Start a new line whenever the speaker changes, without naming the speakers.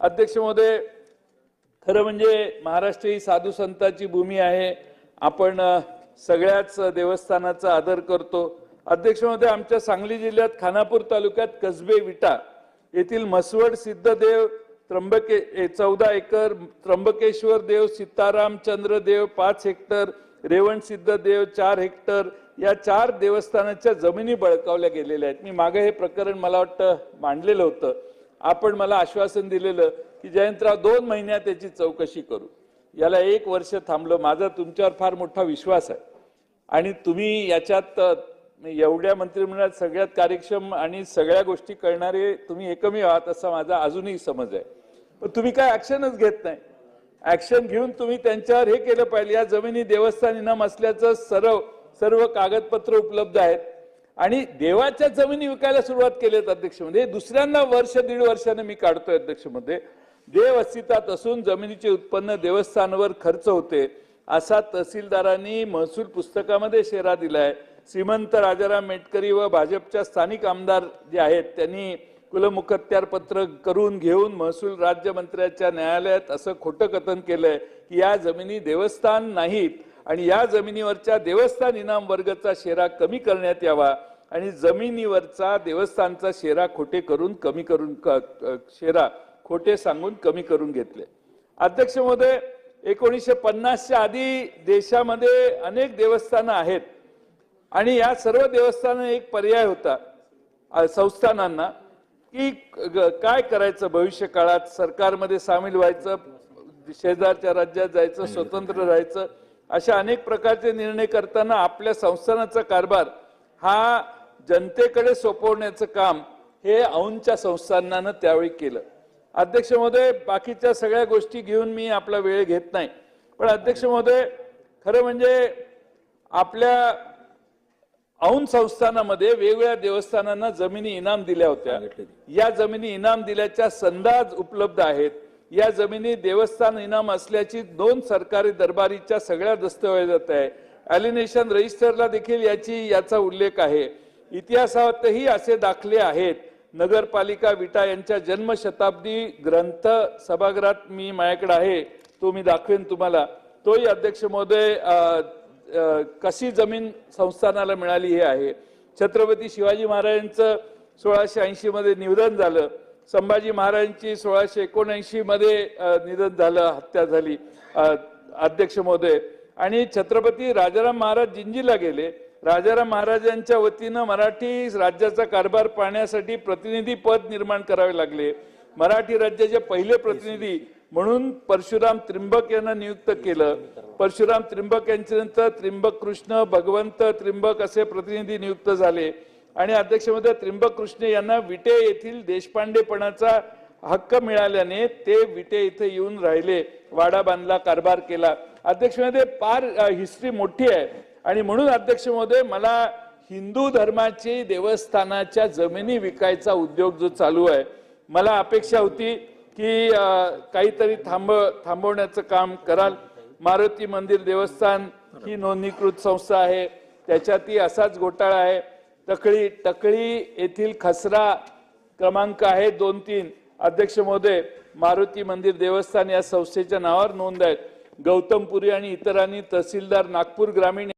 अध्यक्ष महोदय खरं म्हणजे महाराष्ट्र ही साधू संतांची भूमी आहे. आपण सगळ्याच देवस्थानाचा आदर करतो. अध्यक्ष महोदय आमच्या सांगली जिल्ह्यात खानापूर तालुक्यात कसबे विटा येथील म्हसवड सिद्धदेव त्र्यंबके चौदा एकर त्र्यंबकेश्वर देव सीतारामचंद्र देव पाच हेक्टर रेवण सिद्ध देव चार हेक्टर या चार देवस्थानाच्या जमिनी बळकावल्या गेलेल्या आहेत. मी मागे हे प्रकरण मला वाटतं मांडलेलं होतं. आपण मला आश्वासन दिलेलं की जयंतराव दोन महिन्यात त्याची चौकशी करू. याला एक वर्ष थांबलं. माझा तुमच्यावर फार मोठा विश्वास आहे. आणि तुम्ही याच्यात एवढ्या मंत्रिमंडळात सगळ्यात कार्यक्षम आणि सगळ्या गोष्टी करणारे तुम्ही एकमेव आहात असा माझा अजूनही समज आहे. पण तुम्ही काय ऍक्शनच घेत नाही. ऍक्शन घेऊन तुम्ही त्यांच्यावर हे केलं पाहिजे. या जमिनी देवस्थान इनाम असल्याचं सर्व सर्व कागदपत्र उपलब्ध आहेत. आणि देवाच्या जमिनी विकायला सुरुवात केली आहेत अध्यक्ष म्हणजे दुसऱ्यांदा वर्ष दीड वर्षाने मी काढतोय अध्यक्षमध्ये देव अस्तित्वात असून जमिनीचे उत्पन्न देवस्थानवर खर्च होते. असा तहसीलदारांनी महसूल पुस्तकामध्ये शेरा दिलाय. श्रीमंत राजाराम मेटकरी व भाजपच्या स्थानिक आमदार जे आहेत त्यांनी कुलमुखत्यार पत्र करून घेऊन महसूल राज्यमंत्र्याच्या न्यायालयात असं खोटं कथन केलंय की या जमिनी देवस्थान नाहीत आणि या जमिनीवरच्या देवस्थान इनाम वर्गचा शेरा कमी करण्यात यावा. आणि जमिनीवरचा देवस्थानचा शेरा खोटे करून कमी करून शेरा खोटे सांगून कमी करून घेतले. अध्यक्ष महोदय एकोणीसशे पन्नासच्या आधी देशामध्ये अनेक देवस्थानं आहेत. आणि या सर्व देवस्थानं एक पर्याय होता संस्थानांना की ग- काय करायचं भविष्य काळात? सरकारमध्ये सामील व्हायचं शेजारच्या राज्यात जायचं स्वतंत्र राहायचं अशा अनेक प्रकारचे निर्णय करताना आपल्या संस्थानाचा कारभार हा जनतेकडे सोपवण्याचं काम हे औंधच्या संस्थानानं त्यावेळी केलं. अध्यक्ष महोदय बाकीच्या सगळ्या गोष्टी घेऊन मी आपला वेळ घेत नाही. पण अध्यक्ष महोदय खरं म्हणजे आपल्या औंध संस्थानामध्ये वेगवेगळ्या देवस्थानांना जमिनी इनाम दिल्या होत्या. या जमिनी इनाम दिल्याच्या संदाज उपलब्ध आहेत. या जमिनी देवस्थान इनाम असल्याची दोन सरकारी दरबारीच्या सगळ्या दस्तऐवजात आहे. अलिनेशन रजिस्टरला देखील याची याचा उल्लेख आहे. इतिहासातही असे दाखले आहेत. नगरपालिका विटा यांच्या जन्मशताब्दी ग्रंथ सभागृहात मी माझ्याकडे आहे. तो मी दाखवेन तुम्हाला. तोही अध्यक्ष महोदय कशी जमीन संस्थानाला मिळाली हे आहे. छत्रपती शिवाजी महाराजांचं सोळाशे ऐंशी मध्ये निधन झालं. संभाजी महाराजांची सोळाशे एकोणऐंशी मध्ये निधन झालं हत्या झाली अध्यक्ष महोदय. आणि छत्रपती राजाराम महाराज जिंजीला गेले. राजाराम महाराजांच्या वतीनं मराठी राज्याचा कारभार पाहण्यासाठी प्रतिनिधी पद निर्माण करावे लागले. मराठी राज्याचे पहिले प्रतिनिधी म्हणून परशुराम त्रिंबक यांना नियुक्त केलं. परशुराम त्रिंबक यांच्यानंतर त्रिंबक कृष्ण भगवंत त्रिंबक असे प्रतिनिधी नियुक्त झाले. आणि अध्यक्षमध्ये त्रिंबक कृष्ण यांना विटे येथील देशपांडेपणाचा हक्क मिळाल्याने ते विटे इथे येऊन राहिले. वाडा बांधला कारभार केला. अध्यक्षमध्ये फार हिस्ट्री मोठी आहे. आणि म्हणून अध्यक्ष महोदय मला हिंदू धर्माची देवस्थानाच्या जमिनी विकायचा उद्योग जो चालू आहे मला अपेक्षा होती की काहीतरी थांब थांबवण्याचं काम कराल. मारुती मंदिर देवस्थान ही नोंदणीकृत संस्था आहे. त्याच्यातही असाच घोटाळा आहे. टकळी टकळी येथील खसरा क्रमांक आहे दोन तीन अध्यक्ष महोदय मारुती मंदिर देवस्थान या संस्थेच्या नावावर नोंद आहेत. गौतमपुरी आणि इतरांनी तहसीलदार नागपूर ग्रामीण